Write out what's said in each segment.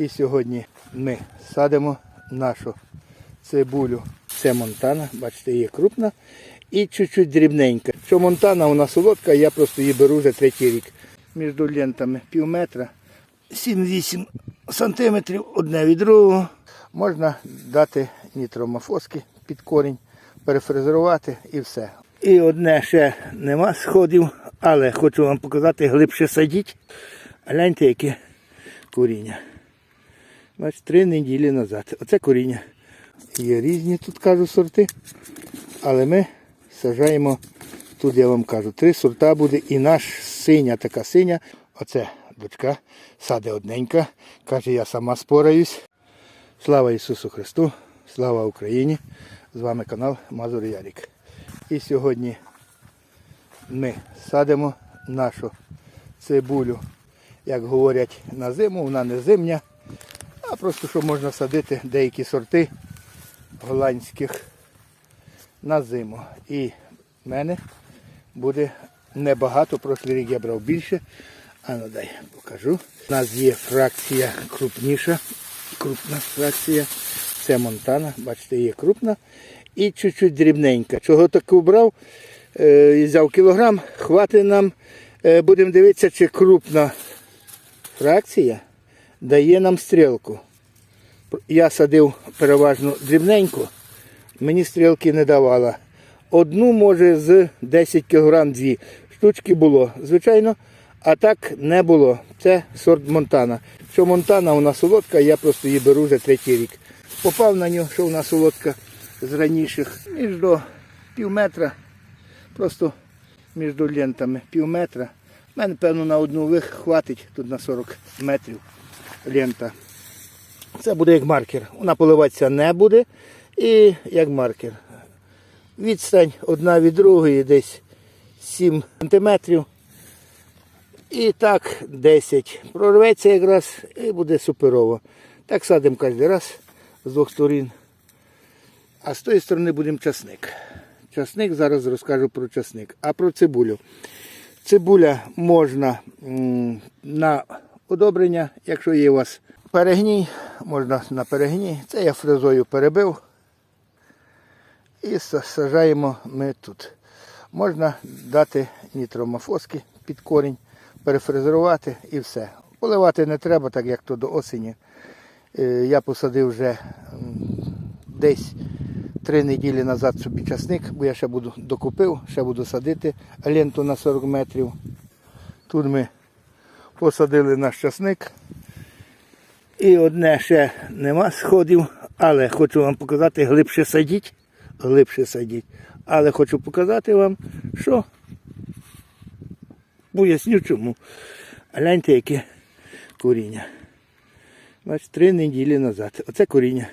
І сьогодні ми садимо нашу цибулю. Це монтана, бачите, є крупна і чуть-чуть дрібненька. Що монтана вона солодка, я просто її беру вже третій рік. Між лентами пів метра, 7-8 сантиметрів одне від другого. Можна дати нітромофоски під корінь, перефрезерувати і все. І одне ще нема сходів, але хочу вам показати глибше садіть. Гляньте, яке коріння. Бачите, три неділі назад. Оце коріння. Є різні тут кажу сорти, але ми сажаємо, тут я вам кажу, три сорта буде і наш синя, така синя. Оце дочка, саде одненька. Каже, я сама спораюсь. Слава Ісусу Христу, слава Україні! З вами канал Мазур Ярік. І сьогодні ми садимо нашу цибулю, як говорять, на зиму, вона не зимня, а просто що можна садити деякі сорти голландських на зиму. І в мене буде небагато, прошлий рік я брав більше. А ну дай покажу. У нас є фракція крупніша, крупна фракція. Це Монтана, бачите, є крупна і чуть-чуть дрібненька. Чого таку брав? Е, взяв кілограм, хватить нам. Е, будемо дивитися, чи крупна фракція дає нам стрілку. Я садив переважно дрібненько, мені стрілки не давала. Одну, може, з 10 кг дві штучки було, звичайно, а так не було. Це сорт Монтана. Що Монтана вона солодка, я просто її беру вже третій рік. Попав на нього, що вона солодка з раніших, між до пів метра, просто між лентами пів метра. У мене, певно, на одну вих хватить, тут на 40 метрів лента. Це буде як маркер. Вона поливатися не буде і як маркер. Відстань одна від другої десь 7 сантиметрів. І так 10. Прорветься якраз і буде суперово. Так садимо кожен раз з двох сторін. А з тої сторони будемо часник. Часник, зараз розкажу про часник. А про цибулю. Цибуля можна на одобрення, якщо є у вас перегній, можна на перегній. Це я фрезою перебив. І са- сажаємо ми тут. Можна дати нітромофоски під корінь, перефрезерувати і все. Поливати не треба, так як то до осені. Е, Я посадив вже десь три неділі назад собі часник, бо я ще буду докупив, ще буду садити ленту на 40 метрів. Тут ми посадили наш часник. І одне ще нема сходів, але хочу вам показати, глибше садіть. Глибше садіть. Але хочу показати вам, що поясню чому. Гляньте, яке коріння. Бачите, три неділі назад. Оце коріння.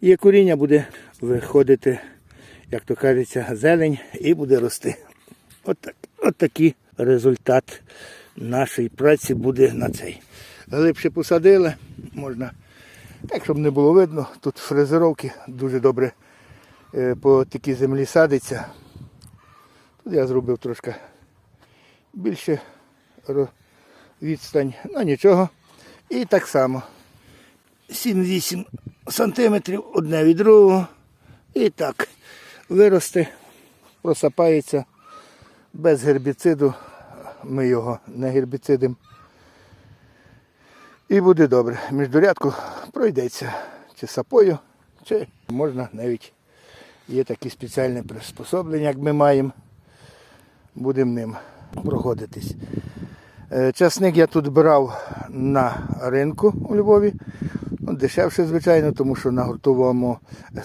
І коріння буде виходити, як то кажеться, зелень і буде рости. От, так, от такий результат нашої праці буде на цей. Глибше посадили, можна, так, щоб не було видно, тут фрезеровки дуже добре е, по такій землі садиться. Тут я зробив трошки більше відстань, ну нічого. І так само 7-8 сантиметрів одне від другого. І так виросте, просапається без гербіциду. Ми його не гербіцидимо. І буде добре. Міждурядку пройдеться чи сапою, чи можна навіть є такі спеціальні приспособлення, як ми маємо. Будемо ним проходитись. Е, Часник я тут брав на ринку у Львові. Ну, дешевше, звичайно, тому що на гуртовому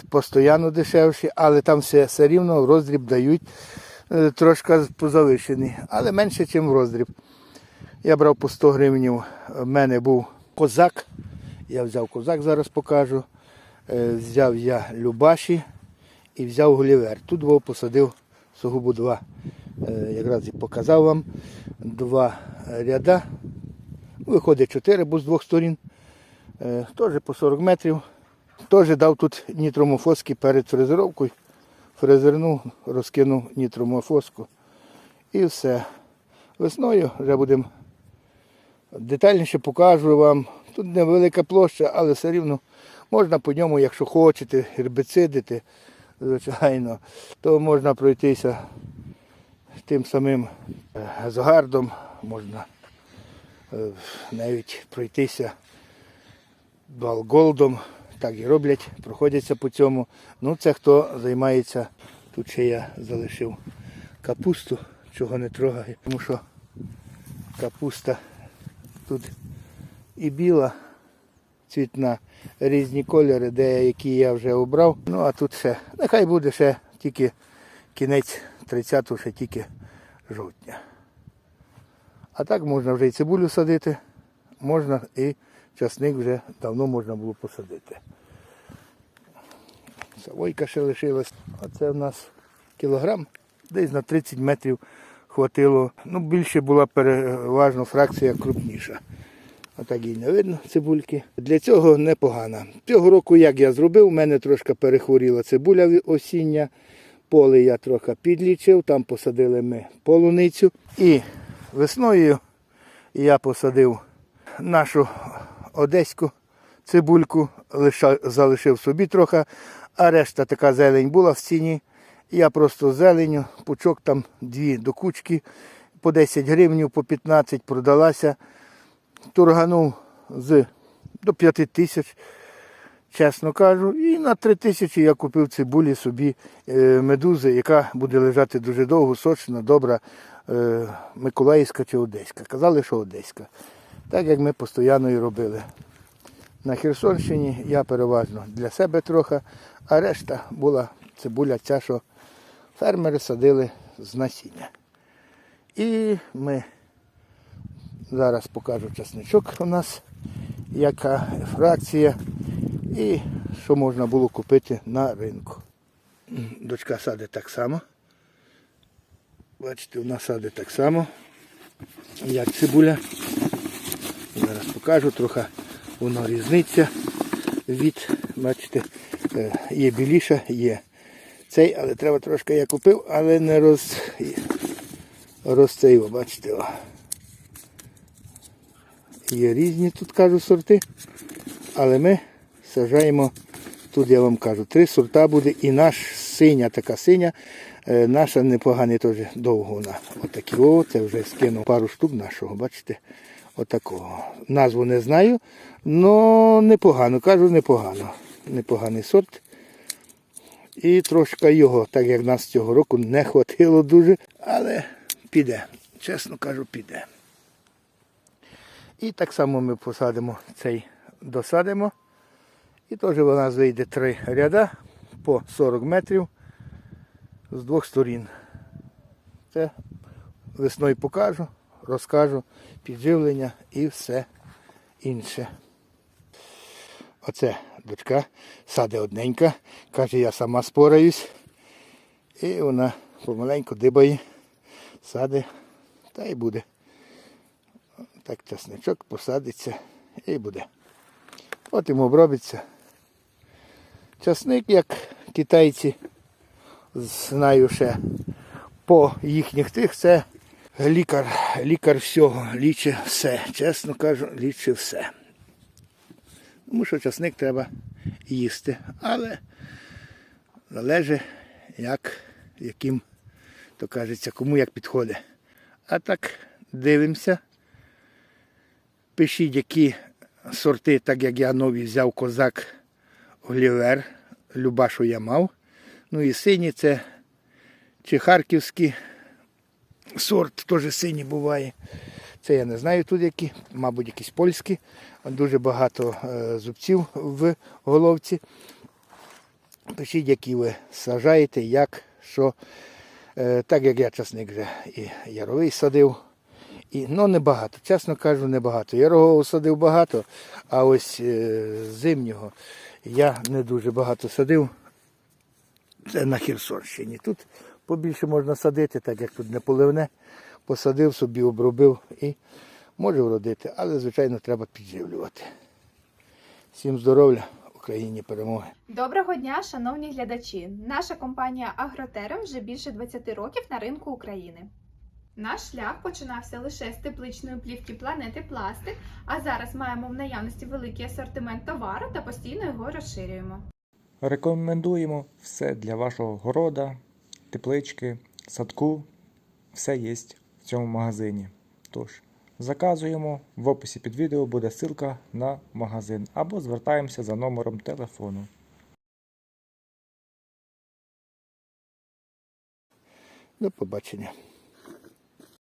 постійно дешевше, але там все, все рівно роздріб дають е, трошки позавищений, але менше, ніж в роздріб. Я брав по 100 гривень. В мене був козак. Я взяв козак, зараз покажу. Е, Взяв я Любаші і взяв Гулівер. Тут двох посадив сугубо два. Е, Якраз і показав вам два ряда. Виходить чотири, бо з двох сторін. Е, Теж по 40 метрів. Теж дав тут нітромофоски перед фрезеровкою. Фрезернув, розкинув нітромофоску. І все. Весною вже будемо детальніше покажу вам Тут невелика площа, але все рівно можна по ньому, якщо хочете, гербицидити, звичайно, то можна пройтися тим самим е, газогардом, можна е, навіть пройтися балголдом, так і роблять, проходяться по цьому. Ну, це хто займається. Тут ще я залишив капусту, чого не трогаю, тому що капуста тут і біла, цвітна, різні кольори, деякі я вже обрав. Ну а тут ще, нехай буде ще тільки кінець 30-го, ще тільки жовтня. А так можна вже і цибулю садити, можна і часник вже давно можна було посадити. Савойка ще лишилась. Оце в нас кілограм, десь на 30 метрів хватило. Ну, більше була переважно фракція крупніша. Отак її не видно цибульки. Для цього непогано. Цього року, як я зробив, у мене трошки перехворіла цибуля осіння. Поле я трохи підлічив, там посадили ми полуницю. І весною я посадив нашу одеську цибульку, залишив собі трохи, а решта така зелень була в ціні. Я просто зеленю, пучок там дві до кучки, по 10 гривень, по 15 продалася. Турганув з до 5 тисяч, чесно кажу. І на 3 тисячі я купив цибулі собі е, медузи, яка буде лежати дуже довго, сочна, добра, е, Миколаївська чи Одеська. Казали, що Одеська. Так як ми постійно і робили. На Херсонщині я переважно для себе трохи, а решта була цибуля ця, що фермери садили з насіння. І ми зараз покажу часничок у нас, яка фракція і що можна було купити на ринку. Дочка садить так само. Бачите, вона садить так само, як цибуля. Зараз покажу, трохи воно різниця від, бачите, е, є біліша, є цей, але треба трошки я купив, але не роз, розцейво, бачите. О. Є різні тут кажу сорти, але ми сажаємо, тут я вам кажу, три сорта буде і наш синя, така синя, е, наша непоганий теж довго вона. Отакі, о, це вже скинув пару штук нашого, бачите, отакого. Назву не знаю, але непогано, кажу, непогано. Непоганий сорт. І трошки його, так як нас цього року не хватило дуже, але піде. Чесно кажу, піде. І так само ми посадимо цей, досадимо. І теж у нас вийде три ряда по 40 метрів з двох сторін. Це весною покажу, розкажу підживлення і все інше. Оце дочка саде одненька, каже, я сама спораюсь. І вона помаленьку дибає, саде, та й буде. Так часничок посадиться і буде. Потім обробиться. Часник, як китайці, знаю ще по їхніх тих, це лікар, лікар всього, лічить все. Чесно кажу, лічить все. Тому що часник треба їсти, але залежить, як, яким, то кажеться, кому як підходить. А так дивимося. Пишіть, які сорти, так як я нові взяв козак Олівер, люба, що я мав. Ну і сині це чи харківський сорт, теж синій буває. Це я не знаю тут які, мабуть, якісь польські. Дуже багато е, зубців в головці. Пишіть, які ви сажаєте, як, що. Е, так як я часник вже і яровий садив. І, ну, небагато, чесно кажу, небагато. Ярового садив багато, а ось е, зимнього я не дуже багато садив. Це на Херсонщині. Тут побільше можна садити, так як тут не поливне. Посадив собі, обробив і може вродити. Але, звичайно, треба підживлювати. Всім здоров'я, Україні перемоги. Доброго дня, шановні глядачі! Наша компанія Агротерем вже більше 20 років на ринку України. Наш шлях починався лише з тепличної плівки планети Пластик, а зараз маємо в наявності великий асортимент товару та постійно його розширюємо. Рекомендуємо все для вашого города, теплички, садку. Все є цьому магазині. Тож, заказуємо. В описі під відео буде ссылка на магазин або звертаємося за номером телефону. До побачення.